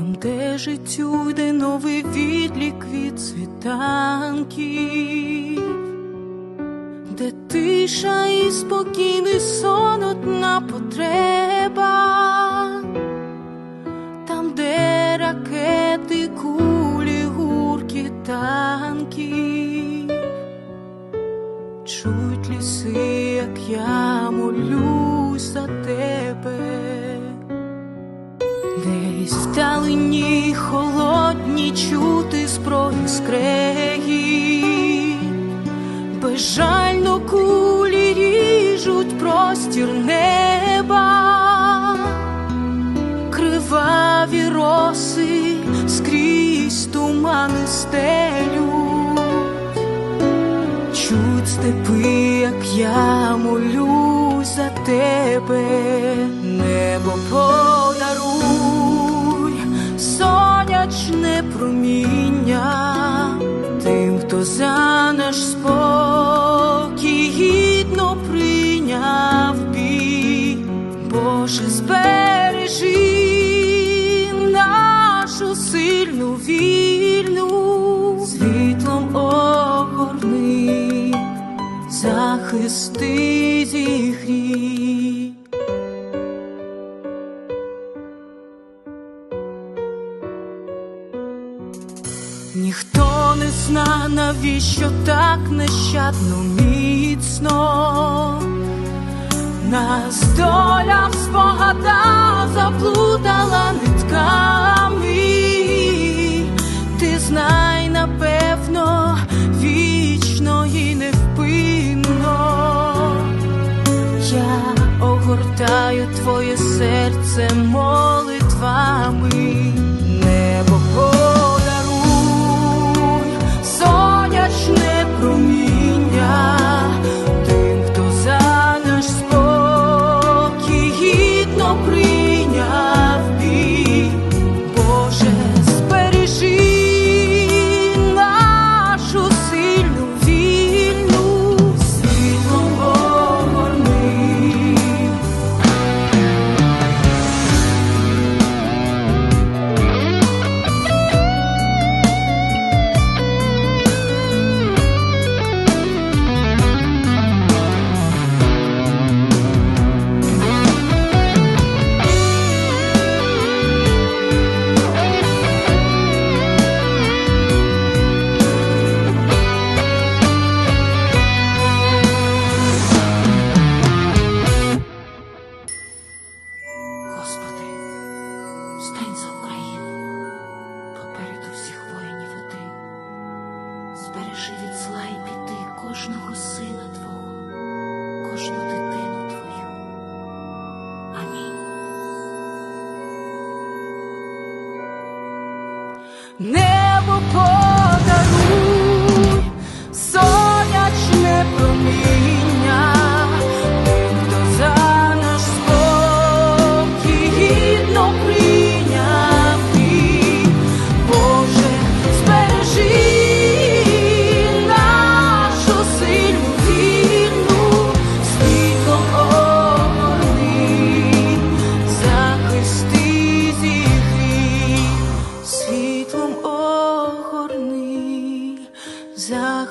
там, де життю йде новий відлік від світанків, де тиша і спокійний сон одна потреба, там, де ракети, кулі, гурки, танків, чують ліси, як я молюсь за тебе. Десь вдалині холодні чути зброї скреги, безжально кулі ріжуть простір неба, криваві роси скрізь тумани стелють, чуть степи, як я молюсь за тебе, небо сонячне проміння, тим, хто за наш спокій гідно прийняв бій, Боже, збережи нашу сильну вільну, світлом огорни, захисти зігрій. Ніхто не зна, навіщо так нещадно міцно. Нас доля в спогадах заплутала нитками. Ти знай, напевно, вічно і невпинно. Я огортаю твоє серце молитвами, Небо подаруй,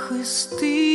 світлом огорни, захисти